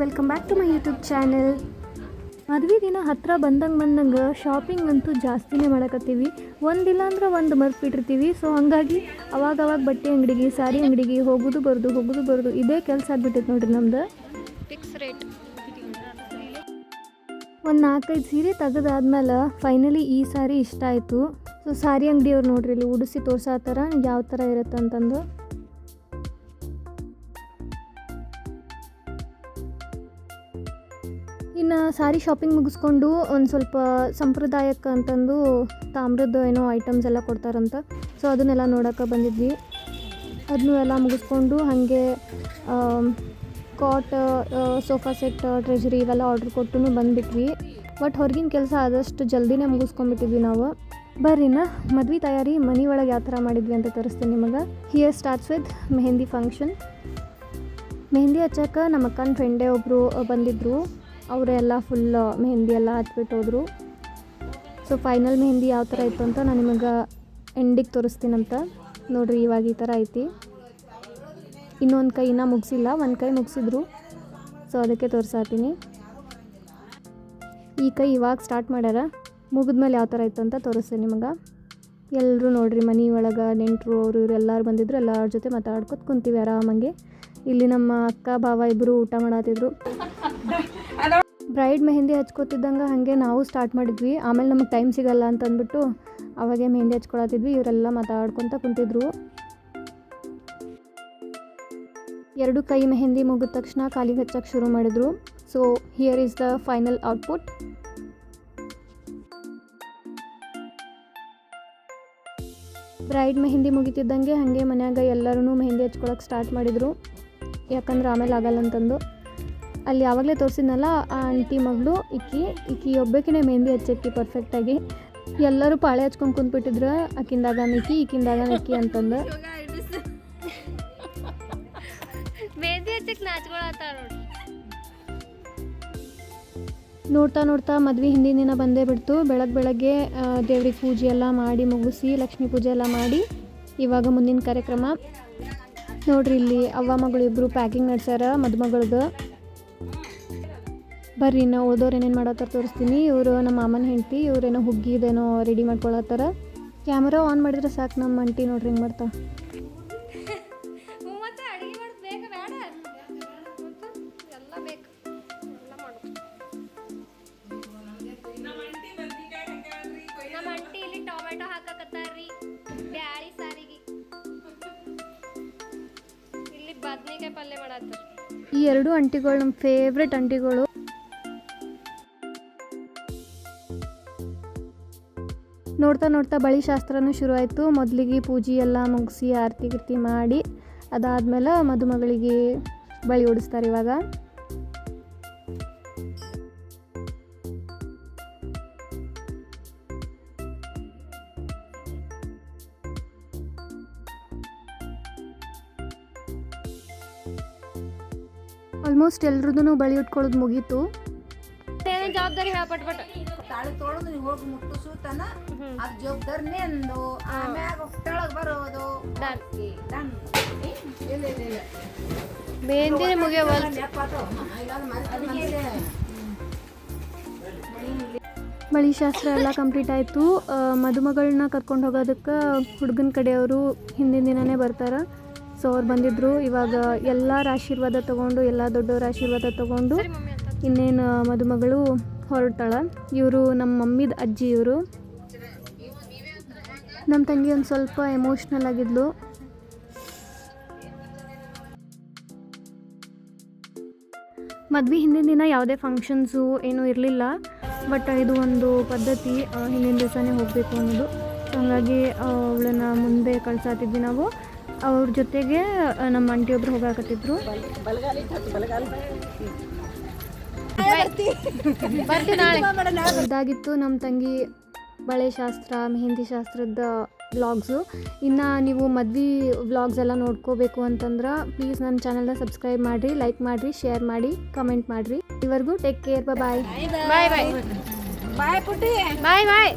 Welcome back to my YouTube channel ಮದುವೆ ದಿನ ಹತ್ತಿರ ಬಂದಂಗೆ ಬಂದಂಗೆ ಶಾಪಿಂಗ್ ಅಂತೂ ಜಾಸ್ತಿನೇ ಮಾಡಕತ್ತೀವಿ. ಒಂದಿಲ್ಲ ಅಂದ್ರೆ ಒಂದು ಮರ್ತು ಬಿಟ್ಟಿರ್ತೀವಿ. ಸೊ ಹಂಗಾಗಿ ಅವಾಗ ಅವಾಗ ಬಟ್ಟೆ ಅಂಗಡಿಗೆ ಸಾರಿ ಅಂಗಡಿಗೆ ಹೋಗೋದು ಬರೋದು ಹೋಗೋದು ಬರೋದು ಇದೇ ಕೆಲಸ ಆಗ್ಬಿಟ್ಟೈತೆ ನೋಡ್ರಿ ನಮ್ದು. ಫಿಕ್ಸ್ ರೇಟ್ ಒಂದು ನಾಲ್ಕೈದು ಸೀರೆ ತೆಗೆದಾದ್ಮೇಲೆ ಫೈನಲಿ ಈ ಸಾರಿ ಇಷ್ಟ ಆಯಿತು. ಸೊ ಸಾರಿ ಅಂಗಡಿಯವ್ರು ನೋಡ್ರಿ ಇಲ್ಲಿ ಉಡಿಸಿ ತೋರ್ಸಾತಾರ ಯಾವ ಥರ ಇರುತ್ತೆ ಅಂತಂದು ಇನ್ನು ಸಾರಿ ಶಾಪಿಂಗ್ ಮುಗಿಸ್ಕೊಂಡು ಒಂದು ಸ್ವಲ್ಪ ಸಂಪ್ರದಾಯಕ್ಕೆ ಅಂತಂದು ತಾಮ್ರದ ಏನೋ ಐಟಮ್ಸ್ ಎಲ್ಲ ಕೊಡ್ತಾರಂತ. ಸೊ ಅದನ್ನೆಲ್ಲ ನೋಡೋಕೆ ಬಂದಿದ್ವಿ. ಅದನ್ನೂ ಎಲ್ಲ ಮುಗಿಸ್ಕೊಂಡು ಹಾಗೆ ಕಾಟ್ ಸೋಫಾ ಸೆಟ್ ಟ್ರೆಜರಿ ಇವೆಲ್ಲ ಆರ್ಡ್ರ್ ಕೊಟ್ಟು ಬಂದುಬಿಟ್ವಿ. ಬಟ್ ಹೊರಗಿನ ಕೆಲಸ ಆದಷ್ಟು ಜಲ್ದಿನೇ ಮುಗಿಸ್ಕೊಂಡ್ಬಿಟ್ಟಿದ್ವಿ ನಾವು. ಬರ್ರಿನ ಮದ್ವೆ ತಯಾರಿ ಮನೆ ಒಳಗೆ ಯಾವ ಥರ ಮಾಡಿದ್ವಿ ಅಂತ ತೋರಿಸ್ತೀನಿ ನಿಮಗೆ. Here starts with mehndi function mehndi ಹಚ್ಚಕ್ಕೆ ನಮ್ಮ ಅಕ್ಕನ ಫ್ರೆಂಡೇ ಒಬ್ಬರು ಬಂದಿದ್ದರು ಅವರೆಲ್ಲ ಫುಲ್ ಮೆಹಂದಿ ಎಲ್ಲ ಹಚ್ಬಿಟ್ಟು ಹೋದರು ಸೊ ಫೈನಲ್ ಮೆಹಂದಿ ಯಾವ ಥರ ಇತ್ತು ಅಂತ ನಾನು ನಿಮಗೆ ಎಂಡಿಗೆ ತೋರಿಸ್ತೀನಂತ. ನೋಡಿರಿ ಇವಾಗ ಈ ಥರ ಐತಿ. ಇನ್ನೊಂದು ಕೈ ಇನ್ನೂ ಮುಗಿಸಿಲ್ಲ, ಒಂದು ಕೈ ಮುಗಿಸಿದ್ರು. ಸೊ ಅದಕ್ಕೆ ತೋರಿಸಾತೀನಿ ಈ ಕೈ ಇವಾಗ ಸ್ಟಾರ್ಟ್ ಮಾಡ್ಯಾರ. ಮುಗಿದ್ಮೇಲೆ ಯಾವ ಥರ ಇತ್ತು ಅಂತ ತೋರಿಸ್ತೀನಿ ನಿಮಗೆ. ಎಲ್ಲರೂ ನೋಡ್ರಿ ಮನೆ ಒಳಗೆ, ನೆಂಟರು ಅವರು ಇವರು ಎಲ್ಲರೂ ಬಂದಿದ್ರು, ಎಲ್ಲರ ಜೊತೆ ಮಾತಾಡ್ಕೊತ ಕುಂತೀವಿ ಆರಾಮಾಗಿ. ಇಲ್ಲಿ ನಮ್ಮ ಅಕ್ಕ, ಭಾವ ಇಬ್ಬರು ಊಟ ಮಾಡತ್ತಿದ್ರು ಬ್ರೈಡ್ ಮೆಹಂದಿ ಹಚ್ಕೋತಿದ್ದಂಗೆ ಹಾಗೆ ನಾವು ಸ್ಟಾರ್ಟ್ ಮಾಡಿದ್ವಿ. ಆಮೇಲೆ ನಮಗೆ ಟೈಮ್ ಸಿಗಲ್ಲ ಅಂತ ಅಂದ್ಬಿಟ್ಟು ಅವಾಗೆ ಮೆಹಂದಿ ಹಚ್ಕೊಳತಿದ್ವಿ. ಇವರೆಲ್ಲ ಮಾತಾಡ್ಕೊತ ಕುಂತಿದ್ರು. ಎರಡು ಕೈ ಮೆಹಂದಿ ಮುಗಿದ ತಕ್ಷಣ ಕಾಲಿಗೆ ಹಚ್ಚಕ್ಕೆ ಶುರು ಮಾಡಿದ್ರು. So here is the final output bride mehndi ಮುಗಿತಿದ್ದಂಗೆ ಹಾಗೆ ಮನ್ಯಾಗ ಎಲ್ಲರೂ ಮೆಹಂದಿ ಹಚ್ಕೊಳಕ್ಕೆ ಸ್ಟಾರ್ಟ್ ಮಾಡಿದರು. ಯಾಕಂದ್ರೆ ಆಮೇಲೆ ಆಗಲ್ಲ ಅಂತಂದು ಅಲ್ಲಿ ಯಾವಾಗಲೇ ತೋರಿಸಿದ್ನಲ್ಲ ಆ ಆಂಟಿ ಮಗಳು ಇಕ್ಕಿ ಇಕ್ಕಿ ಒಬ್ಬಕಿನೇ ಮೆಹಂದಿ ಹಚ್ಚಕ್ಕಿ ಪರ್ಫೆಕ್ಟಾಗಿ ಎಲ್ಲರೂ ಪಾಳೆ ಹಚ್ಕೊಂಡು ಕುಂತ್ಬಿಟ್ಟಿದ್ರು ಆಕಿಂದಾಗ ನಿಕ್ಕಿ ಈಕಿಂದಾಗ ನಿಕ್ಕಿ ಅಂತಂದು. ನೋಡ್ತಾ ನೋಡ್ತಾ ಮದ್ವೆ ಹಿಂದಿನ ದಿನ ಬಂದೇ ಬಿಡ್ತು. ಬೆಳಗ್ಗೆ ಬೆಳಗ್ಗೆ ದೇವ್ರಿಗೆ ಪೂಜೆ ಎಲ್ಲ ಮಾಡಿ ಮುಗಿಸಿ ಲಕ್ಷ್ಮೀ ಪೂಜೆ ಎಲ್ಲ ಮಾಡಿ ಇವಾಗ ಮುಂದಿನ ಕಾರ್ಯಕ್ರಮ. ನೋಡ್ರಿ ಇಲ್ಲಿ ಅವ್ವ ಮಗಳು ಇಬ್ಬರು ಪ್ಯಾಕಿಂಗ್ ನಡೆಸ್ಯಾರ ಮದುಮಗಳದು. ಬರ್ರಿ ನಾವು ಓದೋರು ಏನೇನು ಮಾಡತ್ತಾರ ತೋರಿಸ್ತೀನಿ. ಇವರು ನಮ್ಮ ಮಾಮನ ಹೆಂಡತಿ ಇವ್ರೇನೋ ಹುಗ್ಗಿದೇನೋ ರೆಡಿ ಮಾಡ್ಕೊಳತ್ತಾರ. ಕ್ಯಾಮ್ರಾ ಆನ್ ಮಾಡಿದ್ರೆ ಸಾಕು ನಮ್ಮ ಅಂಟಿ ನೋಡ್ರಿ ಹಿಂಗೆ ಮಾಡ್ತಾ ಮತ್ತೆ ಅಡಿಗೆ ಮಾಡೋದು ಬೇಗ ಬೇಡ. ಮತ್ತೆ ಎಲ್ಲ ಬೇಕು. ಎಲ್ಲ ಮಾಡು ನಮ್ಮ ಅಂಟಿ ಇಲ್ಲಿ ಟೊಮೆಟೊ ಹಾಕಕತ್ತಾರ್ರಿ. ಬ್ಯಾಳಿ ಸಾರಿಗೆ. ಇಲ್ಲಿ ಬದ್ನಿಕಾಯಿ ಪಲ್ಯ ಮಾಡತ್ತಾರ. ಈ ಎರಡು ಅಂಟಿಗಳು ನಮ್ಮ ಫೇವ್ರೆಟ್ ಅಂಟಿಗಳು ನೋಡ್ತಾ ನೋಡ್ತಾ ಬಳಿ ಶಾಸ್ತ್ರನೂ ಶುರುವಾಯಿತು. ಮೊದಲಿಗೆ ಪೂಜೆ ಎಲ್ಲ ಮುಗಿಸಿ ಆರತಿ ಗಿರ್ತಿ ಮಾಡಿ, ಅದಾದಮೇಲೆ ಮದುಮಗಳಿಗೆ ಬಳಿ ಓಡಿಸ್ತಾರೆ ಇವಾಗ. ಆಲ್ಮೋಸ್ಟ್ ಎಲ್ರದ್ದು ಬಳಿ ಉಟ್ಕೊಳ್ಳೋದು ಮುಗೀತು. ಜವಾಬ್ದಾರಿ ಹೇಳ್ಪಟ್ಬಿಟ್ಟು ತಾಳಿ ತೊಳೆದು ನೀವು ಹೋಗಿ ಮುಟ್ಟಿಸುತ್ತಾನ ಅದ್ ಜವಾಬ್ದಾರಿನೇ ಅಂದು ಆಮ್ಯಾಗ ಕೆಳಗ್ ಬರೋದು. ಇಲ್ಲ ಇಲ್ಲ ಇಲ್ಲ. ಮೆಹಂದಿನೇ ಮುಗಿಯವಲ್. ಬಳಿ ಶಾಸ್ತ್ರ ಎಲ್ಲ ಕಂಪ್ಲೀಟ್ ಆಯಿತು. ಮದುಮಗಳನ್ನ ಕರ್ಕೊಂಡು ಹೋಗೋದಕ್ಕೆ ಹುಡುಗನ ಕಡೆಯವರು ಹಿಂದಿನ ದಿನನೇ ಬರ್ತಾರೆ. ಸೊ ಅವ್ರು ಬಂದಿದ್ದರು ಇವಾಗ ಎಲ್ಲರ ಆಶೀರ್ವಾದ ತೊಗೊಂಡು ಎಲ್ಲ ದೊಡ್ಡವರ ಆಶೀರ್ವಾದ ತೊಗೊಂಡು ಇನ್ನೇನು ಮದುಮಗಳು ಹೊರಟಾಳ. ಇವರು ನಮ್ಮ ಮಮ್ಮಿದ ಅಜ್ಜಿ ಇವರು. ನಮ್ಮ ತಂಗಿ ಒಂದು ಸ್ವಲ್ಪ ಎಮೋಷ್ನಲ್ ಆಗಿದ್ಲು. ಮದ್ವೆ ಹಿಂದಿನ ದಿನ ಯಾವುದೇ ಫಂಕ್ಷನ್ಸು ಏನೂ ಇರಲಿಲ್ಲ. ಬಟ್ ಇದು ಒಂದು ಪದ್ಧತಿ ಹಿಂದಿನ ದಿವಸನೇ ಹೋಗಬೇಕು ಅನ್ನೋದು. ಹಾಗಾಗಿ ಅವಳನ್ನ ಮುಂದೆ ಕಳ್ಸಾತಿದ್ವಿ ನಾವು. ಅವ್ರ ಜೊತೆಗೆ ನಮ್ಮ ಅಂಟಿಯೊಬ್ರು ಹೋಗಾಕತ್ತಿದ್ರು. ಇದಾಗಿತ್ತು ನಮ್ಮ ತಂಗಿ ಬಳೆ ಶಾಸ್ತ್ರ ಮೆಹಂದಿ ಶಾಸ್ತ್ರದ ವ್ಲಾಗ್ಸು ಇನ್ನು ನೀವು ಮದ್ವೆ ವ್ಲಾಗ್ಸ್ ಎಲ್ಲ ನೋಡ್ಕೋಬೇಕು ಅಂತಂದ್ರೆ ಪ್ಲೀಸ್ ನನ್ನ ಚಾನಲ್ನ ಸಬ್ಸ್ಕ್ರೈಬ್ ಮಾಡಿರಿ ಲೈಕ್ ಮಾಡಿರಿ ಶೇರ್ ಮಾಡಿ ಕಮೆಂಟ್ ಮಾಡಿರಿ. ಇವರೆಗೂ ಟೇಕ್ ಕೇರ್ ಬಾಯ್ ಬಾಯ್ ಬಾಯ್ ಬಾಯ್ ಪುಟ್ಟಿ. ಬಾಯ್ ಬಾಯ್